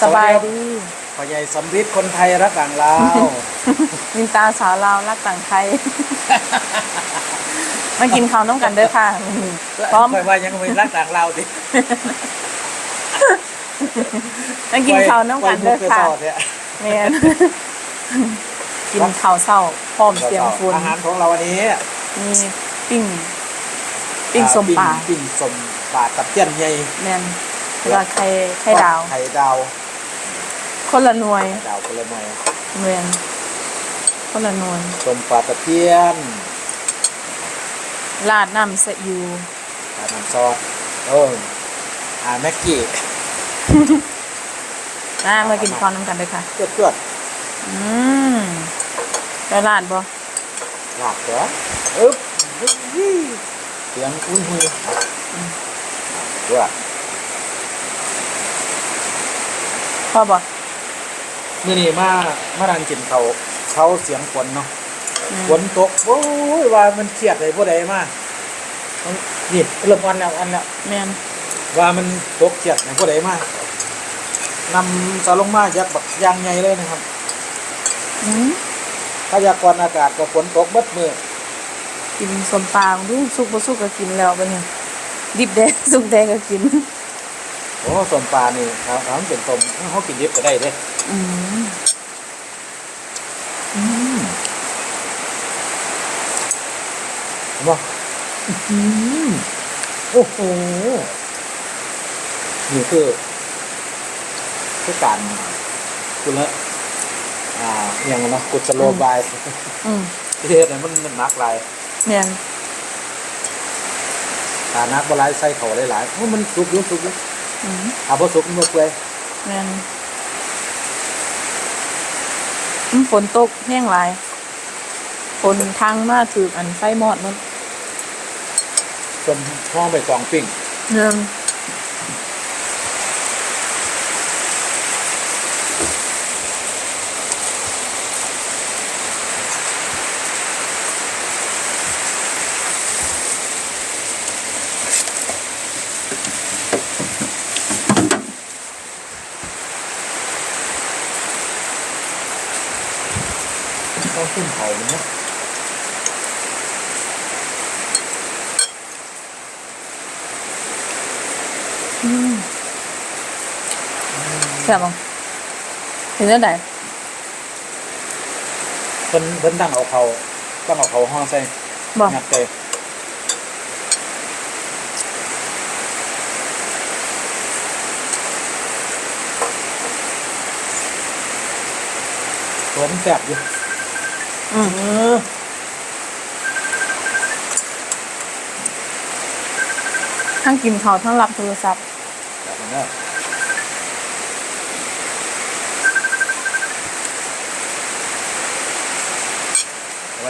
สบายดีพ่อใหญ่สำริดคนไทยรักต่างลาวมินตาสาวลาวรักต่างไทยมากินข้าวน้ำกันเด้อค่ะพร้อมค่อยว่ายังไม่รักต่างลาวดิมากินข้าวน้ำกันเด้อค่ะไว้มุกเด้อเศร้าเนี่ยแม่นกินข้าวเศร้าพร้อมเสียงฝนอาหารของเราวันนี้มีปิ้งปิ้งสมปลาอ่ปิ้งสมปลาตับเตี้ยนใหญ่แม่นแล้วไข่ไข่ดาวไข่ดาว คนละหน่วยไข่ดาวคนละหน่อยแม่นคนละหน่วยสมปลาตะเพียนราดน้ำสะยูปลาน้ำซอสโอ้ยอ่าแม็กกี้นะมากินข้าวน้ำกันเด้อค่ะเจือดเจือดอืมได้ราดบ่หลับเหรออึ๊บเสียงอุ้ยหุยเจือดพ่อบ่ มื่อนี้มามาดังกินเขาเขาเสียงฝนเนาะอืมฝนตกโอ้ยว่ามันเครียดเลยผู้ใดมามันนี่เริ่มอ่อนแล้วอ่อนแล้วแม่นว่ามันตกเครียดในผู้ใดมานำสาลงมายักบักอยางใหญ่เลยนะครับอืมพยากรณ์อากาศก็ฝนตกเบัดมือกินสมปลาดูสุกบ่สุกก็กินแล้วบัดนี้ดิบแดงสุกแดงก็กิน โอ้สมปลานี่ครับเขาเป็นต้มเขากินดิบก็ได้เด้อืมอืมเห็นบ่อื้อหือโอ้โหนี่คือคือการคุณละอ่าอหย่างนะกุศโลบายอืมที่เฮ็ดให้มันมันหนักหลายแม่นถ้านักบ่หลายใส่เขาหลายๆโอ้มันสุกอยู่สุกอยู่ อืมถ้าบ่สุกมันบ่เปื่อยแม่นอืมฝนตกแห้งหลายฝนทางมาถืออันไฟมอดมันจนห้องไปกองปิ้งเนื่องต้องขึ้นเขาเลยนะ อืม แซ่บบ่เห็นจังไดเพิ่นเพิ่นตั้งเอาเขาตั้งเอาเขาห้องใส่บ่งัดไปตัวมันแสบอยู่อืมเออทั้งกินข้าวทั้งรับโทรศัพท์แบบนั้นนะ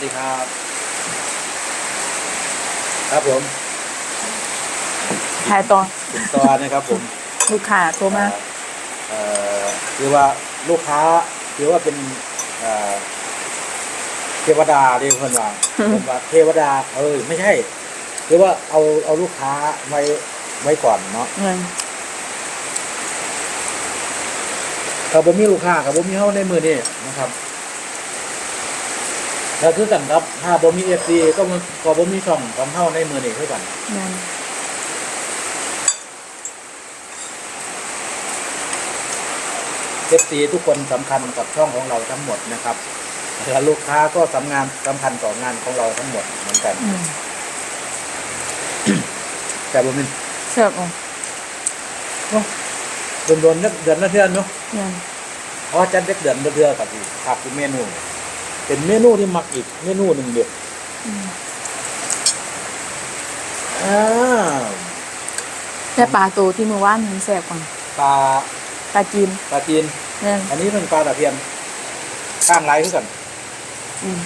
สวัสดีครับ ครับผมถ่ายต่อคุณตอนะครับผมลูกค้าโทรมาเอ่อคือว่าลูกค้าคือว่าเป็นเอ่อเทวดาเรียกคนว่าเป็นว่าเทวดา เออไม่ใช่คือว่าเอาเอาลูกค้าไว้ไว้ก่อนเนาะเงินถ้าผมมีลูกค้ากับผมมีเฮาในมือนี่นะครับ แล้วคือกันครับถ้าผมมีเอฟซีก็มันก็ผมมีช่องของเฮาในมือนี่คือกันเงินเอฟซีทุกคนสำคัญกับช่องของเราทั้งหมดนะครับแล้วลูกค้าก็สำงานสำคัญต่องานของเราทั้งหมดเหมือนกัน อืมแต่ผมเป็นแซ่บอะโดนโดนๆเดือนละเทือนเนาะเงินเพราะว่าจัดเด็กเดือนละเทือนกับที่ขับเป็นเมนู เป็นเมนูที่มักอีกเมนูหนึ่งเดียวอืมอ่าแต่ปลาตัวที่เมื่อวานมันแซ่บกว่าปลาปลาจีนปลาจีนเงินอันนี้เป็นปลาตะเพียนข้างไรคือกันอืม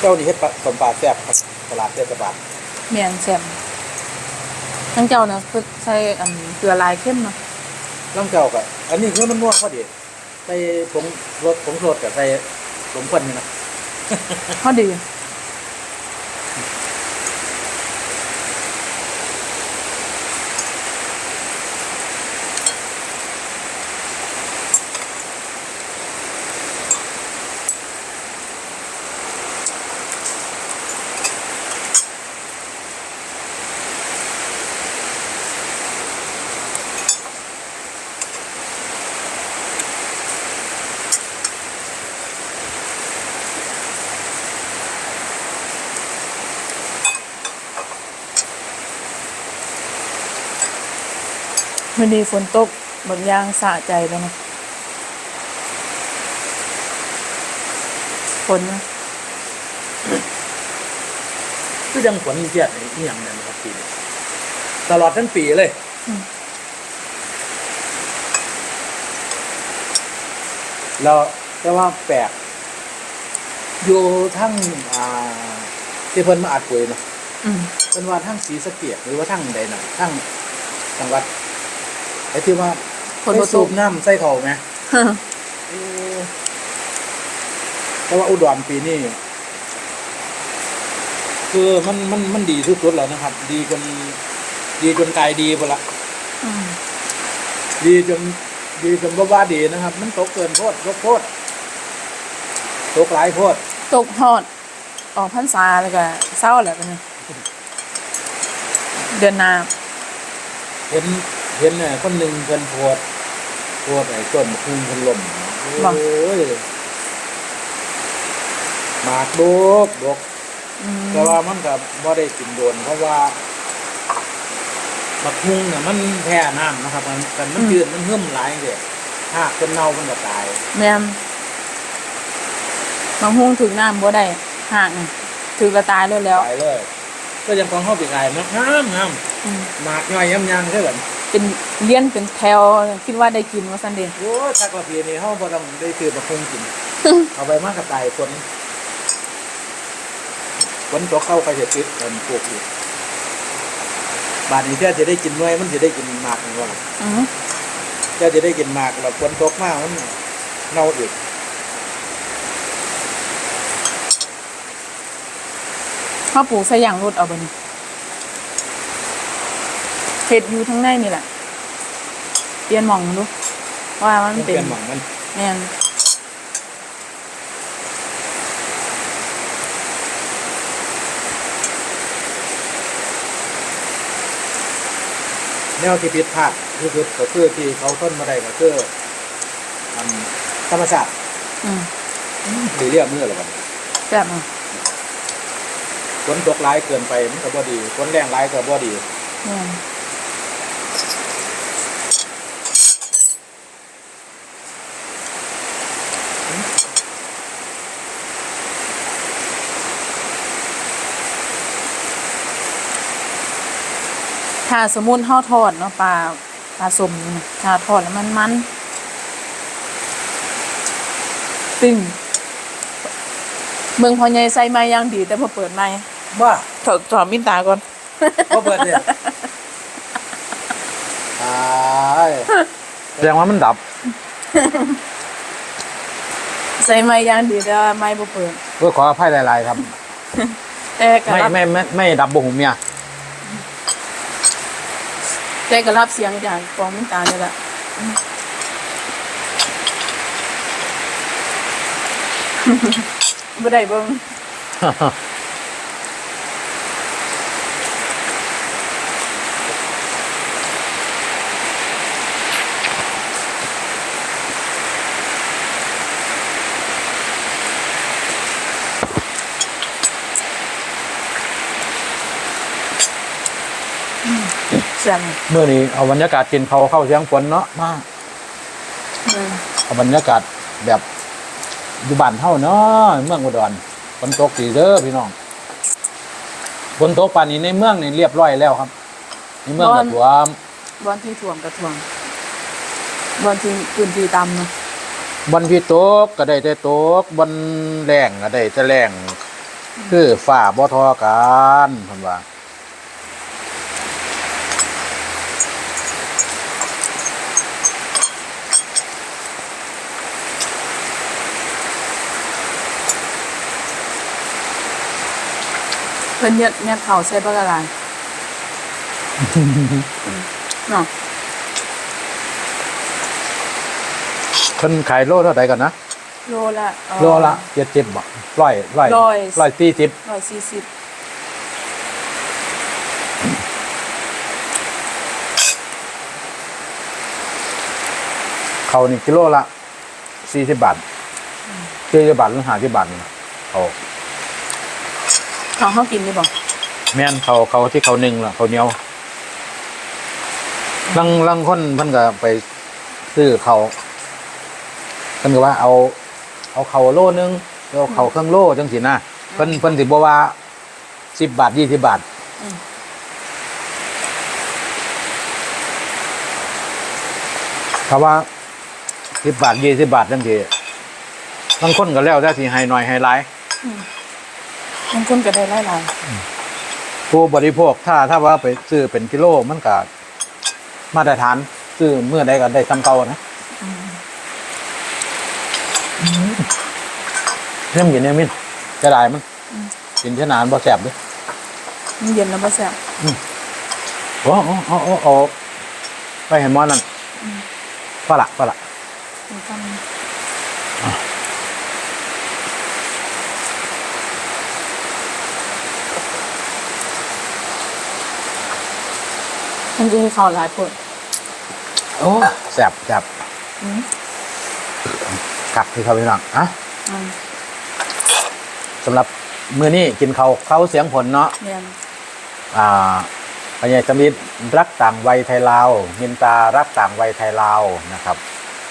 เจ้านี่เฮ็ดปลาสมปลาแซ่บครับตลาดเทศบาลแม่นแซ่บทั้งเจ้านะคือใส่อันเกลือลายเข้มเนาะ ต้องเก่ากับอันนี้คือมันนัวพอดีใส่ผงรสผงโรสกับใส่ผงควันนี่นะพอดี วันนี้ฝนตกบางอย่างสะใจแล้วนะฝนนะก็ยังฝนเจียดในที่ยังนั่นนะครับปีนี้ตลอดทั้งปีเลยแล้วแต่ว่าแปลกอยู่ทั้งอ่า ที่เพิ่นมาอัดปุ๋ยเนาะอืม เพิ่นว่าทั้งสีสะเกียดหรือว่าทั้งใดน่ะทั้งจังหวัด ไอ้ที่ว่าฝนไปบ่ตสูก บน้ำใส่เขาไหมเออแต่ว่าอุดรปีนี้คือมันมันมันดีที่สุดแล้วนะครับ ดีจนดีจนกายดีไปละ อืมดีจนดีจนบ่ว่าดีนะครับ มันตกเกินโพดตกโพดตกหลายโพดตกฮอด ออกพรรษาแล้วก็เศร้าแหละกันนะเดือนหน้าเห็น เห็นเนี่ยคนหนึ่งเพิ่นโพดโพดไอ้ต้นพึ่งเพิ่นล่มโอ้ยหมากดกดกอืมแต่ว่ามันก็บ่ได้กินโดน เพราะว่าบักฮุงเนี่ยมันแพ้น้ำนะครับ มันแต่มันยืนมันหึ่มหลายเด้หากจนเน่ามันก็ตาย แม่นบางหุ้งถึงน้ำบ่ได้หากนี่ถือกระตายเลยแล้วตายเลย ก็ยังกองเข้าไปไกลมันงามงามอืมหมากย่อยยำยังใช่ไหม เป็นเลี้ยนเป็นแถวคิดว่าได้กินว่าซั่นเด้โอ้ยสักละปีนี้เฮาบ่ต้องได้ซื้อบักฮุงกิน เอาไปมากก็ตายฝนฝนตกเข้าไปจะติดมันปลูกอีกบาดนี้แค่จะได้กินน้อยมันจะได้กินหมากนี่ว่าอืมแค่จะได้กินหมากแล้วฝนตกมากมันเน่าอีกข้าวปลูกใส่ยางรถเอาบ่นี่ เห็ดอยู่ทั้งในนี่แหละเปลี่ยนหม่องมันดูว่ามันมันเป็เป็นนหมองมันแม่นแนวที่ผิดพลาดคือคือก็คือที่เขาต้นมาได้ก็คืออันธรรมชาติอืมหรือเรียกเมื่อหรือเปล่าแซ่บอะฝนตกร้ายเกินไปมันก็บ่ดีฝนแรงร้ายก็บ่ดี ถ้าสมมุติเฮาทอดเนาะปลาปลาสมนี่นะถ้าทอดแล้วมันมันตึงเมืองพอใหญ่ใส่ไม้อย่างดี แต่พอเปิดไม้ว่าถอดถอดมินตาก่อนก็เปิดเนี่ยตายแสดงว่ามันดับ ใส่ไม้อย่างดีแต่ว่าไม้บ่เปิดเพื่อขออภัยหลาย ๆ ครับแต่ก็ไม่รับไม่ไม่ไม่ดับบ่หูเมีย แต่ก็รับเสียงจากกองน้ำตานี่แหละไม่ได้เบิ่ง แซ่บเมื่อนี้เอาบรรยากาศกินเขาวเข้าเสียงฝนเนาะมาอืมเอาบรรยากาศแบบอยู่บ้านเฮาเนาะเมืองอุดรฝนตกสีเด้อพี่น้องฝนตกป่านนี้ในเมืองนี่เรียบร้อยแล้วครับ ในเมืองก็ท่วมบอนที่ถ่วมก็ถ่วมบอนที่พื้นที่ต่ำเนาะบนที่ตกก็ได้แต่ตกบนแรงก็ได้แต่แรงคือฝ่าบ่ทอกันเพิ่นว่า พิ่นยัดยัดเข่าใส่บักอะไรเนาะเพิ่นขายโลเท่าไหร่กันนะโลละเอ่อ โลละ70บ่ร้อยร้อยร้อย ร้อยสี่สิบร้อยสี่สิบเขานี่กิโลละสี่สิบบาทสี่สิบบาทหรือห้าสิบบาทนี่เขา เขาเขากินได้บ่แม่นเขาเขาที่เขาหนึ่งล่ะเขาเหนียวอลังลังคนเพิ่นก็ไปซื้อเขาวเพิ่นก็ว่าเอา เอาเขาวโลนึงเอาเขาวเครื่องโลจังสินะเพิ่นเพิ่นสิบ่ว่าสิบบาทยี่สิบบาทอืมถ้าว่าสิบบาทยี่สิบบาทจังสิบางคนก็แล้วแต่สิให้หน่อยให้หลาย บางคนก็ได้หลายผู้บริโภคถ้าถ้าว่าไปซื้อเป็นกิโลมันก็มาตรฐานซื้อเมื่อใดก็ได้ซ้ำเก่านะๆอืมเรื่องกินเนี่ยมินจะได้มั้งกินเท่านานบ่แสบเด้วยมันเย็นแล้วบ่แซ่บโอ้โอ้โอ้โอ้โอ้ไปเห็นหมอนั่นฝรั่งฝรั่ง มันทำมันจะให้เขาหลายคนโอ้แสบแสบอืมกักที่เขาไปนั่งอะอืมสำหรับมื้อนี้กินเขาวเขาเสียงผลเนาะเรียนอ่าพญายสมิทรักต่างวัยไทยลาวมินตารักต่างวัยไทยลาวนะครับ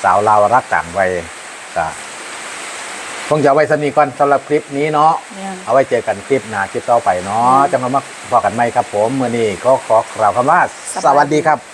สาวลาวรักต่างวัยก็ คงจะเอาไว้สนีก่อนสำหรับคลิปนี้เนาะเรียนเอาไว้เจอกันคลิปหน้าคลิปต่อไปเนาะอืมจะมามาพอกันไหมครับ ผมมื่อนี้ก็ขอกล่าวคำว่าสบายดีสวัสดีครับ